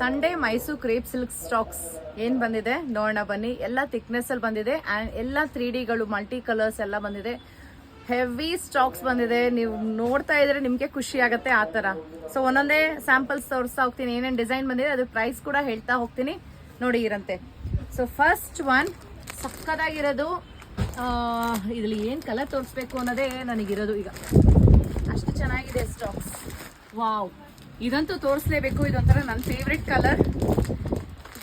Sunday Mysuru crepe silk stocks ಏನ್ ಬಂದಿದೆ? ನೋಡೋಣ, ಬನ್ನಿ. ಎಲ್ಲ ಥಿಕ್ನೆಸ್ ಅಲ್ಲಿ ಬಂದಿದೆ. ಅಂಡ್ ಎಲ್ಲ ತ್ರೀ ಡಿಗಳು ಮಲ್ಟಿ ಕಲರ್ಸ್ ಎಲ್ಲ ಬಂದಿದೆ. ಹೆವಿ ಸ್ಟಾಕ್ಸ್ ಬಂದಿದೆ. ನೀವು ನೋಡ್ತಾ ಇದ್ರೆ ನಿಮ್ಗೆ ಖುಷಿ ಆಗತ್ತೆ ಆ ತರ ಸೊ ಒಂದೊಂದೇ ಸ್ಯಾಂಪಲ್ಸ್ ತೋರಿಸ್ತಾ ಹೋಗ್ತೀನಿ. ಏನೇನು ಡಿಸೈನ್ ಬಂದಿದೆ, ಅದ್ರ ಪ್ರೈಸ್ ಕೂಡ ಹೇಳ್ತಾ ಹೋಗ್ತೀನಿ. ನೋಡಿ ಇರಂತೆ ಸೊ ಫಸ್ಟ್ ಒನ್ ಸಕ್ಕದಾಗಿರೋದು ಇದ್ರಲ್ಲಿ ಏನ್ ಕಲರ್ ತೋರಿಸ್ಬೇಕು ಅನ್ನೋದೇ ನನಗಿರೋದು ಈಗ. ಅಷ್ಟು ಚೆನ್ನಾಗಿದೆ ಸ್ಟಾಕ್ಸ್ ವಾವ್ ಇದಂತೂ ತೋರಿಸ್ಲೇಬೇಕು, ಇದೊಂಥರ ನನ್ನ ಫೇವ್ರೆಟ್ ಕಲರ್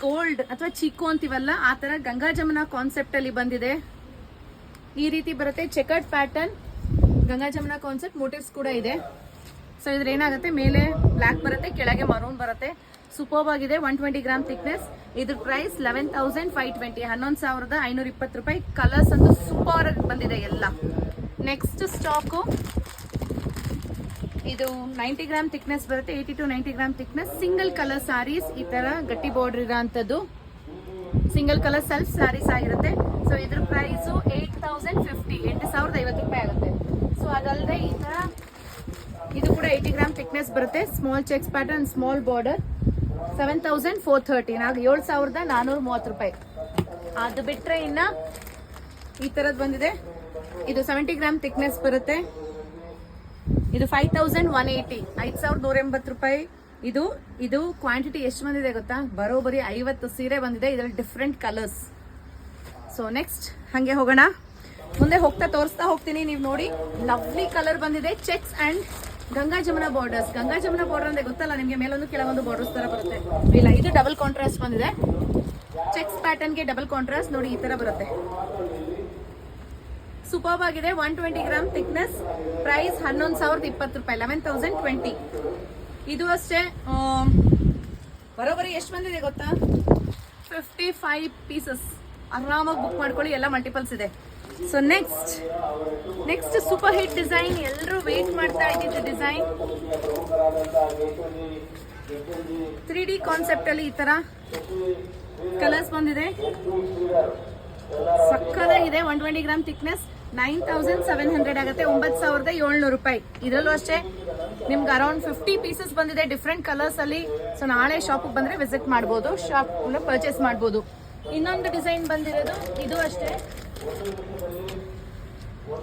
ಗೋಲ್ಡ್ ಅಥವಾ ಚಿಕ್ಕು ಅಂತೀವಲ್ಲ, ಆ ತರ ಗಂಗಾ ಜಮುನಾ ಕಾನ್ಸೆಪ್ಟ್ ಅಲ್ಲಿ ಬಂದಿದೆ. ಈ ರೀತಿ ಬರುತ್ತೆ checkered pattern Ganga Jamuna concept motifs ಕೂಡ ಇದೆ. ಸೊ ಇದ್ರ ಏನಾಗುತ್ತೆ, ಮೇಲೆ ಬ್ಲ್ಯಾಕ್ ಬರುತ್ತೆ, ಕೆಳಗೆ ಮರೂನ್ ಬರುತ್ತೆ. ಸೂಪರ್ ಆಗಿದೆ ಒನ್ ಟ್ವೆಂಟಿ ಗ್ರಾಮ್ ಥಿಕ್ನೆಸ್ ಇದ್ರ price eleven thousand five twenty ಹನ್ನೊಂದು ಸಾವಿರದ ಐನೂರ ಇಪ್ಪತ್ತು ರೂಪಾಯಿ. ಕಲರ್ಸ್ ಅಂತೂ ಸೂಪರ್ ಬಂದಿದೆ ಎಲ್ಲ. ನೆಕ್ಸ್ಟ್ ಸ್ಟಾಕು ಇದು ನೈಂಟಿ ಗ್ರಾಮ್ ಥಿಕ್ನೆಸ್ ಬರುತ್ತೆ, eighty to ninety gram thickness. Single colour sarees ಈ ತರ ಗಟ್ಟಿ ಬಾರ್ಡರ್ ಇರೋಂಥದ್ದು. ಸಿಂಗಲ್ ಕಲರ್ ಸೆಲ್ಫ್ ಸ್ಯಾರೀಸ್ ಆಗಿರುತ್ತೆ. ಸೊ ಇದ್ರ ಪ್ರೈಸು ಏಟ್ ತೌಸಂಡ್ ಫಿಫ್ಟಿ ಎಂಟು ಸಾವಿರದ ಐವತ್ತು ರೂಪಾಯಿ ಆಗುತ್ತೆ. ಸೊ ಅದಲ್ಲದೆ ಈ ತರ ಇದು ಕೂಡ ಏಯ್ಟಿ ಗ್ರಾಮ್ ಥಿಕ್ನೆಸ್ ಬರುತ್ತೆ. Small checks pattern small border seven thousand four thirty ನಾಗ ಏಳು ಸಾವಿರದ ನಾನ್ನೂರ ಮೂವತ್ತು ರೂಪಾಯಿ. ಅದು ಬಿಟ್ರೆ ಇನ್ನ ಈ ಥರದ್ದು ಬಂದಿದೆ. ಇದು ಸೆವೆಂಟಿ ಗ್ರಾಮ್ ಥಿಕ್ನೆಸ್ ಬರುತ್ತೆ. ಇದು ಫೈವ್ ತೌಸಂಡ್ ಒನ್ ಏಯ್ಟಿ ಐದು ಸಾವಿರದ ನೂರ ಎಂಬತ್ತು ರೂಪಾಯಿ. ಇದು ಇದು ಕ್ವಾಂಟಿಟಿ ಎಷ್ಟು ಬಂದಿದೆ ಗೊತ್ತಾ? ಬರೋಬರಿ ಐವತ್ತು ಸೀರೆ ಬಂದಿದೆ. ಇದರಲ್ಲಿ ಡಿಫ್ರೆಂಟ್ ಕಲರ್ಸ್ ಸೊ ನೆಕ್ಸ್ಟ್ ಹಾಗೆ ಹೋಗೋಣ. ಮುಂದೆ ಹೋಗ್ತಾ ತೋರಿಸ್ತಾ ಹೋಗ್ತೀನಿ ನೀವು ನೋಡಿ. ಲವ್ಲಿ ಕಲರ್ ಬಂದಿದೆ. Checks and Ganga Jamuna borders Ganga Jamuna border ಅಂದ್ರೆ ಗೊತ್ತಲ್ಲ, ನಿಮಗೆ ಮೇಲೊಂದು ಕೆಲವೊಂದು ಬಾರ್ಡರ್ಸ್ ತರ ಬರುತ್ತೆ. ಇಲ್ಲ, ಇದು ಡಬಲ್ ಕಾಂಟ್ರಾಸ್ಟ್ ಬಂದಿದೆ. ಚೆಕ್ಸ್ ಪ್ಯಾಟರ್ನ್ಗೆ ಡಬಲ್ ಕಾಂಟ್ರಾಸ್ಟ್ ನೋಡಿ, ಈ ತರ ಬರುತ್ತೆ. ಸೂಪರ್ಬ್ ಆಗಿದೆ one twenty gram thickness price ಹನ್ನೊಂದು ಸಾವಿರದ ಇಪ್ಪತ್ತು ರೂಪಾಯಿ. ಲೆವೆನ್ ತೌಸಂಡ್ ಟ್ವೆಂಟಿ ಇದು ಅಷ್ಟೇ ಬರೋಬರಿ ಎಷ್ಟು ಬಂದಿದೆ ಗೊತ್ತಾ? ಫಿಫ್ಟಿ ಫೈವ್ ಪೀಸಸ್ ಆರಾಮಾಗಿ ಬುಕ್ ಮಾಡ್ಕೊಳ್ಳಿ, ಎಲ್ಲ ಮಲ್ಟಿಪಲ್ಸ್ ಇದೆ. So next next super hit design ಎಲ್ಲರೂ ವೇಟ್ ಮಾಡ್ತಾ ಇದ್ದಿದ್ದು ಡಿಸೈನ್ ತ್ರೀ ಡಿ ಕಾನ್ಸೆಪ್ಟ್ ಅಲ್ಲಿ ಈ ತರ ಕಲರ್ಸ್ ಬಂದಿದೆ. ಸಕ್ಕದಾಗಿದೆ one twenty gram thickness nine thousand seven hundred ಆಗುತ್ತೆ, ಒಂಬತ್ತು ಸಾವಿರದ ಏಳ್ನೂರು ರೂಪಾಯಿ. ಇದರಲ್ಲೂ ಅಷ್ಟೇ, ನಿಮ್ಗೆ ಅರೌಂಡ್ ಫಿಫ್ಟಿ ಪೀಸಸ್ ಬಂದಿದೆ ಡಿಫ್ರೆಂಟ್ ಕಲರ್ಸ್ ಅಲ್ಲಿ. ಸೊ ನಾಳೆ ಶಾಪಿಗೆ ಬಂದ್ರೆ ವಿಸಿಟ್ ಮಾಡ್ಬೋದು ಶಾಪ್ ಪರ್ಚೇಸ್ ಮಾಡ್ಬೋದು. ಇನ್ನೊಂದು ಡಿಸೈನ್ ಬಂದಿರೋದು, ಇದು ಅಷ್ಟೇ.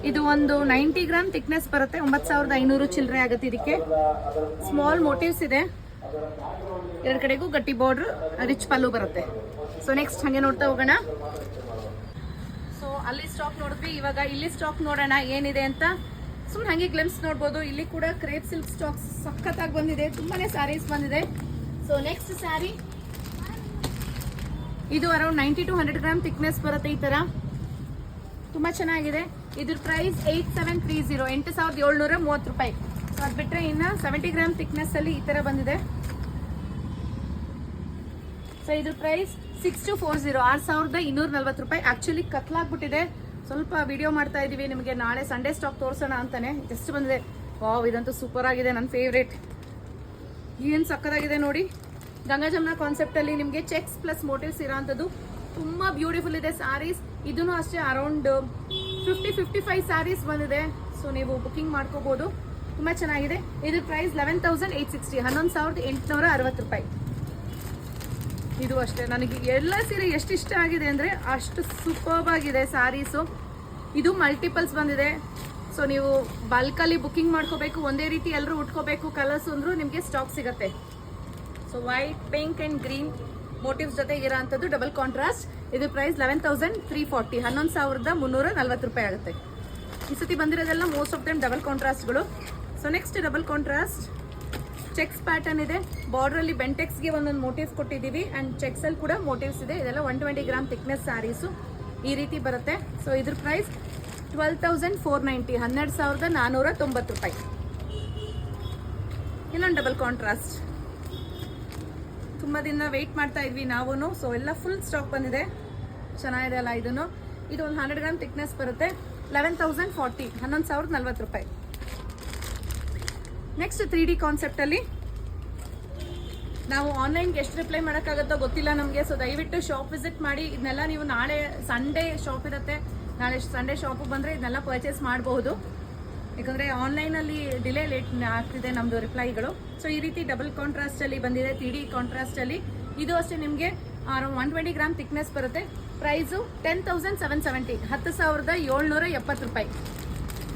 ಇದು ಒಂದು ನೈಂಟಿ ಗ್ರಾಮ್ ಥಿಕ್ನೆಸ್ ಬರುತ್ತೆ, ಒಂಬತ್ತು ಸಾವಿರದ ಐನೂರು ಚಿಲ್ಲರೆ ಆಗುತ್ತೆ ಇದಕ್ಕೆ. ಸ್ಮಾಲ್ ಮೋಟಿವ್ಸ್ ಇದೆ. ಎರಡು ಕಡೆಗೂ ಗಟ್ಟಿ ಬಾರ್ಡ್ರ್ ರಿಚ್ ಪಲ್ಲು ಬರುತ್ತೆ. ಸೊ ನೆಕ್ಸ್ಟ್ ಹಾಗೆ ನೋಡ್ತಾ ಹೋಗೋಣ. ಅಲ್ಲಿ ಸ್ಟಾಕ್ ನೋಡಿದ್ವಿ. ಇವಾಗ ಇಲ್ಲಿ ಸ್ಟಾಕ್ ನೋಡೋಣ ಏನಿದೆ ಅಂತ ಸುಮ್ಮನೆ ಹಾಗೆ ಗ್ಲಿಮ್ಸ್ ನೋಡ್ಬೋದು. ಇಲ್ಲಿ ಕೂಡ ಕ್ರೇಪ್ ಸಿಲ್ಕ್ ಸ್ಟಾಕ್ ಸಖತ್ತಾಗಿ ಬಂದಿದೆ. ತುಂಬಾನೇ ಸ್ಯಾರೀಸ್ ಬಂದಿದೆ. ಸೊ ನೆಕ್ಸ್ಟ್ ಸ್ಯಾರಿ ಇದು around ninety to hundred gram thickness ಬರುತ್ತೆ ಈ ತರ ತುಂಬಾ ಚೆನ್ನಾಗಿದೆ. ಇದ್ರ price eight seven three zero ಎಂಟು ಸಾವಿರದ ಏಳ್ನೂರ ಮೂವತ್ತು ರೂಪಾಯಿ. ಸೊ ಅದು ಬಿಟ್ಟರೆ ಇನ್ನ ಸೆವೆಂಟಿ ಗ್ರಾಮ್ ಥಿಕ್ನೆಸ್ ಅಲ್ಲಿ ಈ ತರ ಬಂದಿದೆ. ಸೊ ಇದ್ರ price six two four zero ಆರು ಸಾವಿರದ ಇನ್ನೂರ ನಲ್ವತ್ತು ರೂಪಾಯಿ. ಆ್ಯಕ್ಚುಲಿ ಕತ್ಲಾಗ್ಬಿಟ್ಟಿದೆ. ಸ್ವಲ್ಪ ವಿಡಿಯೋ ಮಾಡ್ತಾ ಇದೀವಿ. ನಿಮಗೆ ನಾಳೆ ಸಂಡೇ ಸ್ಟಾಕ್ ತೋರಿಸೋಣ ಅಂತಾನೆ. ಜಸ್ಟ್ ಬಂದಿದೆ. ವಾವ್ ಇದಂತೂ ಸೂಪರ್ ಆಗಿದೆ. ನನ್ನ ಫೇವ್ರೇಟ್ ಏನು ಸಕ್ಕದಾಗಿದೆ ನೋಡಿ. ಗಂಗಾ ಕಾನ್ಸೆಪ್ಟ್ ಅಲ್ಲಿ ನಿಮಗೆ ಚೆಕ್ಸ್ ಪ್ಲಸ್ ಮೋಟಿವ್ಸ್ ಇರೋಂಥದ್ದು ತುಂಬಾ ಬ್ಯೂಟಿಫುಲ್ ಇದೆ ಸ್ಯಾರೀಸ್ ಇದೂ ಅಷ್ಟೇ around fifty fifty five sarees ಬಂದಿದೆ. ಸೊ ನೀವು ಬುಕಿಂಗ್ ಮಾಡ್ಕೋಬೋದು. ತುಂಬಾ ಚೆನ್ನಾಗಿದೆ. ಇದ್ರ price eleven thousand eight sixty ಹನ್ನೊಂದು ಸಾವಿರದ ಎಂಟುನೂರ ಅರವತ್ತು ರೂಪಾಯಿ. ಇದು ಅಷ್ಟೇ. ನನಗೆ ಎಲ್ಲ ಸೀರೆ ಎಷ್ಟು ಇಷ್ಟ ಆಗಿದೆ ಅಂದರೆ ಅಷ್ಟು ಸೂಪರ್ ಆಗಿದೆ ಸ್ಯಾರೀಸು ಇದು ಮಲ್ಟಿಪಲ್ಸ್ ಬಂದಿದೆ. ಸೊ ನೀವು ಬಲ್ಕಲ್ಲಿ ಬುಕಿಂಗ್ ಮಾಡ್ಕೋಬೇಕು. ಒಂದೇ ರೀತಿ ಎಲ್ಲರೂ ಉಟ್ಕೋಬೇಕು ಕಲರ್ಸ್ ಅಂದ್ರು ನಿಮಗೆ ಸ್ಟಾಕ್ ಸಿಗುತ್ತೆ. So white pink and green motifs ಜೊತೆ ಇರೋಂಥದ್ದು ಡಬಲ್ ಕಾಂಟ್ರಾಸ್ಟ್ ಇದು price eleven thousand three forty ಹನ್ನೊಂದು ಸಾವಿರದ ಮುನ್ನೂರ ನಲ್ವತ್ತು ರೂಪಾಯಿ ಆಗುತ್ತೆ. ಈ ಸತಿ ಬಂದಿರೋದೆಲ್ಲ most of them double ಕಾಂಟ್ರಾಸ್ಟ್ಗಳು so next double contrast checks pattern ಇದೆ. ಬಾರ್ಡರ್ ಅಲ್ಲಿ ಬೆಂಟೆಕ್ಸ್ಗೆ ಒಂದೊಂದು ಮೋಟಿವ್ಸ್ ಕೊಟ್ಟಿದ್ದೀವಿ ಅಂಡ್ ಚೆಕ್ಸ್ ಅಲ್ಲಿ ಕೂಡ ಮೋಟಿವ್ಸ್ ಇದೆ. ಇದೆಲ್ಲ one twenty gram thickness sarees ಈ ರೀತಿ ಬರುತ್ತೆ. ಸೊ ಇದ್ರ price twelve thousand four ninety ಹನ್ನೆರಡು ಸಾವಿರದ ತೊಂಬತ್ತು ರೂಪಾಯಿ. ಇನ್ನೊಂದು ಡಬಲ್ ಕಾಂಟ್ರಾಸ್ಟ್ ತುಂಬ ದಿನ ವೆಯ್ಟ್ ಮಾಡ್ತಾ ಇದ್ವಿ ನಾವು ಸೊ ಎಲ್ಲ ಫುಲ್ ಸ್ಟಾಕ್ ಬಂದಿದೆ. ಚೆನ್ನಾಗಿದೆ ಅಲ್ಲ ಇದನ್ನು ಇದು ಒಂದು ಹಂಡ್ರೆಡ್ ಗ್ರಾಮ್ ಥಿಕ್ನೆಸ್ ಬರುತ್ತೆ. ಲೆವೆನ್ ತೌಸಂಡ್ ಫಾರ್ಟಿ ಹನ್ನೊಂದು ಸಾವಿರದ ನಲ್ವತ್ತು ರೂಪಾಯಿ. ನೆಕ್ಸ್ಟ್ ತ್ರೀ ಡಿ ಕಾನ್ಸೆಪ್ಟಲ್ಲಿ ನಾವು ಆನ್ಲೈನ್ಗೆ ಎಷ್ಟು ರಿಪ್ಲೈ ಮಾಡೋಕ್ಕಾಗುತ್ತೋ ಗೊತ್ತಿಲ್ಲ ನಮಗೆ. ಸೊ ದಯವಿಟ್ಟು ಶಾಪ್ ವಿಸಿಟ್ ಮಾಡಿ. ಇದನ್ನೆಲ್ಲ ನೀವು ನಾಳೆ ಸಂಡೇ ಶಾಪ್ ಇರುತ್ತೆ. ನಾಳೆ ಸಂಡೇ ಶಾಪಿಗೆ ಬಂದರೆ ಇದನ್ನೆಲ್ಲ ಪರ್ಚೇಸ್ ಮಾಡಬಹುದು ಯಾಕಂದರೆ ಆನ್ಲೈನಲ್ಲಿ ಡಿಲೇ ಲೇಟ್ ಆಗ್ತಿದೆ ನಮ್ಮದು ರಿಪ್ಲೈಗಳು ಸೊ ಈ ರೀತಿ ಡಬಲ್ ಕಾಂಟ್ರಾಸ್ಟಲ್ಲಿ ಬಂದಿದೆ ತ್ರೀ ಡಿ ಕಾಂಟ್ರಾಸ್ಟಲ್ಲಿ ಇದು ಅಷ್ಟೇ ನಿಮಗೆ ಒನ್ ಟ್ವೆಂಟಿ ಗ್ರಾಮ್ ಥಿಕ್ನೆಸ್ ಬರುತ್ತೆ. Price ten thousand seven seventy ಹತ್ತು ಸಾವಿರದ ಏಳ್ನೂರ ಎಪ್ಪತ್ತು ರೂಪಾಯಿ.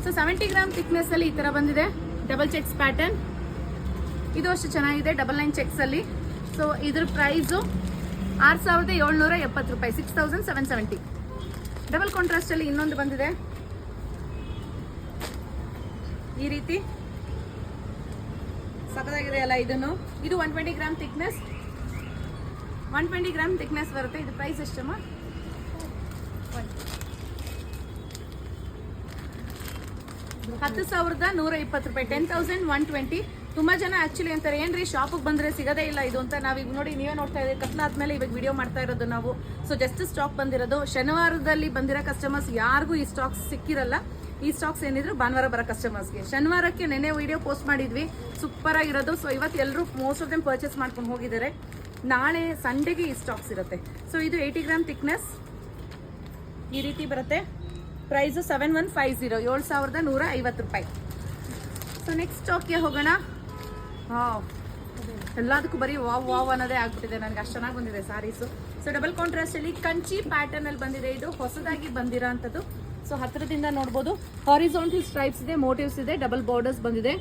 ಸೊ ಸೆವೆಂಟಿ ಗ್ರಾಮ್ ಥಿಕ್ನೆಸ್ಸಲ್ಲಿ ಈ ಥರ ಬಂದಿದೆ. ಡಬಲ್ ಚೆಕ್ಸ್ ಪ್ಯಾಟರ್ನ್ ಇದು ಅಷ್ಟು ಚೆನ್ನಾಗಿದೆ ಡಬಲ್ ನೈನ್ ಚೆಕ್ಸಲ್ಲಿ ಸೊ ಇದ್ರ ಪ್ರೈಸು ಆರು ಸಾವಿರದ ಏಳ್ನೂರ ಎಪ್ಪತ್ತು ರೂಪಾಯಿ six thousand seven seventy double ಕಾಂಟ್ರಾಸ್ಟಲ್ಲಿ ಇನ್ನೊಂದು ಬಂದಿದೆ. ಈ ರೀತಿ. ಸಖತ್ತಾಗಿದೆ ಅಲ್ಲ ಇದನ್ನು. ಇದು one twenty gram thickness one twenty gram thickness ಬರುತ್ತೆ. ಇದು ಪ್ರೈಸ್ ಎಷ್ಟಮ್ಮ ಹತ್ತು ಸಾವಿರದ ನೂರ ಇಪ್ಪತ್ತು ರೂಪಾಯಿ. ಟೆನ್ ತೌಸಂಡ್ ಒನ್ ಟ್ವೆಂಟಿ ತುಂಬಾ ಜನ ಆಕ್ಚುಲಿ ಅಂತಾರೆ, ಏನ್ರಿ ಶಾಪಿಗೆ ಬಂದ್ರೆ ಸಿಗದೇ ಇಲ್ಲ ಇದು ಅಂತ? ನಾವೀಗ ನೋಡಿ, ನೀವೇ ನೋಡ್ತಾ ಇದ್ದೀವಿ ಕತ್ಲಾದ್ಮೇಲೆ ಇವಾಗ ವಿಡಿಯೋ ಮಾಡ್ತಾ ಇರೋದು ನಾವು. ಸೊ ಜಸ್ಟ್ ಸ್ಟಾಕ್ ಬಂದಿರೋದು. ಶನಿವಾರದಲ್ಲಿ ಬಂದಿರೋ ಕಸ್ಟಮರ್ಸ್ ಯಾರಿಗೂ ಈ ಸ್ಟಾಕ್ಸ್ ಸಿಕ್ಕಿರಲ್ಲ. ಈ ಸ್ಟಾಕ್ಸ್ ಏನಿದ್ರು ಭಾನುವಾರ ಬರೋ ಕಸ್ಟಮರ್ಸ್ಗೆ ಶನಿವಾರಕ್ಕೆ ನೆನೆ ವಿಡಿಯೋ ಪೋಸ್ಟ್ ಮಾಡಿದ್ವಿ. ಸೂಪರ್ ಆಗಿರೋದು. ಸೊ ಇವತ್ತು ಎಲ್ಲರೂ ಮೋಸ್ಟ್ ಆಫ್ ದೆಮ್ ಪರ್ಚೇಸ್ ಮಾಡ್ಕೊಂಡು ಹೋಗಿದ್ದಾರೆ. ನಾಳೆ ಸಂಡೇಗೆ ಈ ಸ್ಟಾಕ್ಸ್ ಇರುತ್ತೆ. ಸೊ ಇದು ಏಯ್ಟಿ ಗ್ರಾಮ್ ಥಿಕ್ನೆಸ್ ಈ ರೀತಿ ಬರುತ್ತೆ. Price seven one five zero ಏಳು ಸಾವಿರದ ನೂರ ಐವತ್ತು ರೂಪಾಯಿ. ಸೊ ನೆಕ್ಸ್ಟ್ ಸ್ಟಾಕ್ಗೆ ಹೋಗೋಣ. ಹಾಂ ಎಲ್ಲದಕ್ಕೂ ಬರೀ ವಾವ್ ವಾವ್ ಅನ್ನೋದೇ ಆಗ್ಬಿಟ್ಟಿದೆ. ನನಗೆ ಅಷ್ಟು ಚೆನ್ನಾಗಿ ಬಂದಿದೆ ಸಾರೀಸು. ಸೊ ಡಬಲ್ ಕಾಂಟ್ರಾಸ್ಟಲ್ಲಿ ಕಂಚಿ ಪ್ಯಾಟರ್ನಲ್ಲಿ ಬಂದಿದೆ ಇದು. ಹೊಸದಾಗಿ ಬಂದಿರೋ ಅಂಥದ್ದು. ಸೊ ಹತ್ತಿರದಿಂದ ನೋಡ್ಬೋದು. ಹಾರಿಸೋಂಟಲ್ ಸ್ಟ್ರೈಪ್ಸ್ ಇದೆ ಮೋಟಿವ್ಸ್ ಇದೆ ಡಬಲ್ ಬಾರ್ಡರ್ಸ್ ಬಂದಿದೆ.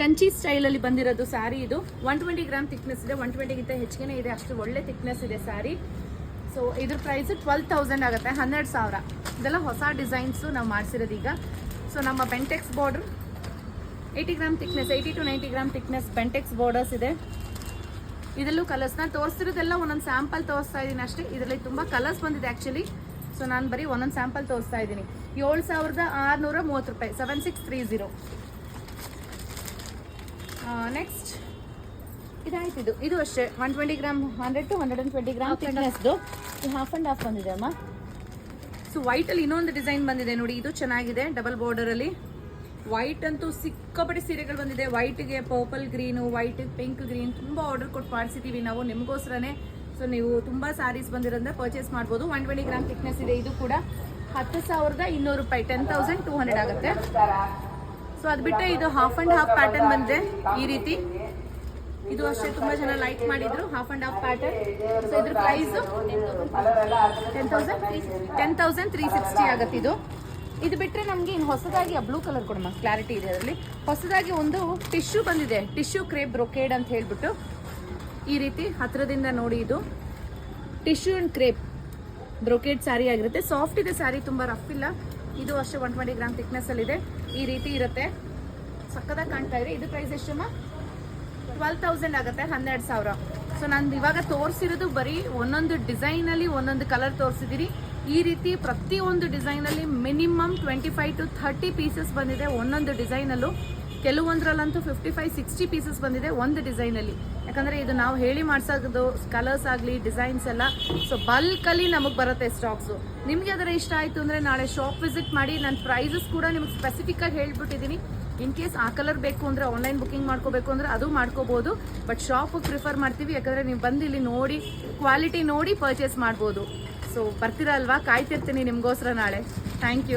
ಕಂಚಿ ಸ್ಟೈಲಲ್ಲಿ ಬಂದಿರೋದು ಸ್ಯಾರಿ ಇದು. ಒನ್ ಟ್ವೆಂಟಿ ಗ್ರಾಮ್ ಥಿಕ್ನೆಸ್ ಇದೆ. ಒನ್ ಟ್ವೆಂಟಿಗಿಂತ ಹೆಚ್ಚಿಗೆ ಇದೆ. ಅಷ್ಟು ಒಳ್ಳೆ ಥಿಕ್ನೆಸ್ ಇದೆ ಸ್ಯಾರಿ ಸೊ ಇದ್ರ ಪ್ರೈಸ್ ಟ್ವೆಲ್ ತೌಸಂಡ್ ಆಗುತ್ತೆ, ಹನ್ನೆರಡು ಸಾವಿರ. ಇದೆಲ್ಲ ಹೊಸ ಡಿಸೈನ್ಸು ನಾವು ಮಾಡಿಸಿರೋದು ಈಗ. ಸೊ ನಮ್ಮ Bentex border eighty gram thickness eighty to ninety gram thickness Bentex borders ಇದೆ. ಇದರಲ್ಲೂ ಕಲರ್ಸ್ ನಾನು ತೋರಿಸಿರೋದೆಲ್ಲ ಒಂದೊಂದು ಸ್ಯಾಂಪಲ್ ತೋರಿಸ್ತಾ ಇದ್ದೀನಿ ಅಷ್ಟೇ. ಇದರಲ್ಲಿ ತುಂಬ ಕಲರ್ಸ್ ಬಂದಿದೆ ಆ್ಯಕ್ಚುಲಿ ಸೊ ನಾನು ಬರೀ ಒಂದೊಂದು ಸ್ಯಾಂಪಲ್ ತೋರಿಸ್ತಾ ಇದ್ದೀನಿ. ಏಳು ಸಾವಿರದ ಆರುನೂರ ಮೂವತ್ತು ರೂಪಾಯಿ seven six three zero next ಇದಾಯ್ತು ಇದು. ಇದು ಅಷ್ಟೇ. One twenty gram hundred to hundred and twenty gram ಥಿಕ್ನೆಸ್ದು ಇದು ಹಾಫ್ ಆ್ಯಂಡ್ ಹಾಫ್ ಬಂದಿದೆ ಅಮ್ಮ. ಸೊ ವೈಟಲ್ಲಿ ಇನ್ನೊಂದು ಡಿಸೈನ್ ಬಂದಿದೆ ನೋಡಿ. ಇದು ಚೆನ್ನಾಗಿದೆ ಡಬಲ್ ಬಾರ್ಡರಲ್ಲಿ ವೈಟ್ ಅಂತೂ ಸಿಕ್ಕಾಪಟ್ಟೆ ಸೀರೆಗಳು ಬಂದಿದೆ. ವೈಟ್ಗೆ purple green white pink green ತುಂಬ ಆರ್ಡರ್ ಕೊಟ್ಟು ಮಾಡಿಸಿದ್ದೀವಿ ನಾವು ನಿಮಗೋಸ್ಕರನೇ. ಸೊ ನೀವು ತುಂಬ ಸ್ಯಾರೀಸ್ ಬಂದಿರೋದ್ರಿಂದ ಪರ್ಚೇಸ್ ಮಾಡ್ಬೋದು. ಒನ್ ಟ್ವೆಂಟಿ ಗ್ರಾಮ್ ಥಿಕ್ನೆಸ್ ಇದೆ ಇದು ಕೂಡ. ಹತ್ತು ಸಾವಿರದ ಇನ್ನೂರು ರೂಪಾಯಿ ಟೆನ್ ತೌಸಂಡ್ ಟೂ ಹಂಡ್ರೆಡ್ ಆಗುತ್ತೆ. ಸೊ ಅದು ಬಿಟ್ಟರೆ ಇದು ಹಾಫ್ ಆ್ಯಂಡ್ ಹಾಫ್ ಪ್ಯಾಟರ್ನ್ ಬಂದಿದೆ ಈ ರೀತಿ. ಇದು ಅಷ್ಟೇ ತುಂಬಾ ಜನ ಲೈಕ್ ಮಾಡಿದ್ರು half and half pattern so ಇದ್ರ price ten thousand ten thousand three sixty ಆಗುತ್ತೆ ಇದು. ಇದು ಬಿಟ್ಟರೆ ನಮಗೆ ಇನ್ನು ಹೊಸದಾಗಿ ಬ್ಲೂ ಕಲರ್ ಕೊಡಮ್ಮ ಕ್ಲಾರಿಟಿ ಇದೆ ಅದರಲ್ಲಿ. ಹೊಸದಾಗಿ ಒಂದು ಟಿಶ್ಯೂ ಬಂದಿದೆ ಟಿಶ್ಯೂ ಕ್ರೇಪ್ ಬ್ರೊಕೇಡ್ ಅಂತ ಹೇಳ್ಬಿಟ್ಟು. ಈ ರೀತಿ ಹತ್ರದಿಂದ ನೋಡಿ ಇದು. Tissue and crepe brocade saree ಆಗಿರುತ್ತೆ. ಸಾಫ್ಟ್ ಇದೆ ಸ್ಯಾರಿ ತುಂಬ ರಫ್ ಇಲ್ಲ. ಇದು ಅಷ್ಟೇ ಒನ್ ಟ್ವೆಂಟಿ ಗ್ರಾಮ್ ಥಿಕ್ನೆಸ್ಸಲ್ಲಿದೆ ಈ ರೀತಿ ಇರುತ್ತೆ. ಸಕ್ಕದಾಗಿ ಕಾಣ್ತಾ ಇದೆ. ಇದು ಪ್ರೈಸ್ ಎಷ್ಟಮ್ಮ ಟ್ವೆಲ್ ತೌಸಂಡ್ ಆಗುತ್ತೆ, ಹನ್ನೆರಡು ಸಾವಿರ. ಸೊ ನಾನು ಇವಾಗ ತೋರಿಸಿರೋದು ಬರೀ ಒಂದೊಂದು ಡಿಸೈನಲ್ಲಿ ಒಂದೊಂದು ಕಲರ್ ತೋರಿಸಿದ್ದೀನಿ ಈ ರೀತಿ ಪ್ರತಿಯೊಂದು ಡಿಸೈನಲ್ಲಿ minimum twenty five to thirty pieces ಬಂದಿದೆ ಒಂದೊಂದು ಡಿಸೈನಲ್ಲೂ. ಕೆಲವೊಂದರಲ್ಲಂತೂ ಫಿಫ್ಟಿ ಫೈವ್, ಸಿಕ್ಸ್ಟಿ ಪೀಸಸ್ ಬಂದಿದೆ ಒಂದು ಡಿಸೈನಲ್ಲಿ. ಯಾಕಂದರೆ ಇದು ನಾವು ಹೇಳಿ ಮಾಡ್ಸೋದು ಕಲರ್ಸ್ ಆಗಲಿ, ಡಿಸೈನ್ಸ್ ಎಲ್ಲ. ಸೊ ಬಲ್ಕಲ್ಲಿ ನಮಗೆ ಬರುತ್ತೆ ಸ್ಟಾಕ್ಸು. ನಿಮಗೆ ಅದರ ಇಷ್ಟ ಆಯಿತು ಅಂದರೆ ನಾಳೆ ಶಾಪ್ ವಿಸಿಟ್ ಮಾಡಿ ನನ್ನ ಪ್ರೈಸಸ್ ಕೂಡ ನಿಮಗೆ ಸ್ಪೆಸಿಫಿಕ್ಕಾಗಿ ಹೇಳ್ಬಿಟ್ಟಿದ್ದೀನಿ ಇನ್ ಕೇಸ್ ಆ ಕಲರ್ ಬೇಕು ಅಂದರೆ ಆನ್ಲೈನ್ ಬುಕಿಂಗ್ ಮಾಡ್ಕೋಬೇಕು ಅಂದರೆ ಅದು ಮಾಡ್ಕೋಬೋದು. ಬಟ್ ಶಾಪಿಗೆ ಪ್ರಿಫರ್ ಮಾಡ್ತೀವಿ, ಯಾಕಂದರೆ ನೀವು ಬಂದು ಇಲ್ಲಿ ನೋಡಿ ಕ್ವಾಲಿಟಿ ನೋಡಿ ಪರ್ಚೇಸ್ ಮಾಡ್ಬೋದು. ಸೊ ಬರ್ತೀರಾ ಅಲ್ವಾ? ಕಾಯ್ತಿರ್ತೀನಿ ನಿಮಗೋಸ್ಕರ ನಾಳೆ. Thank you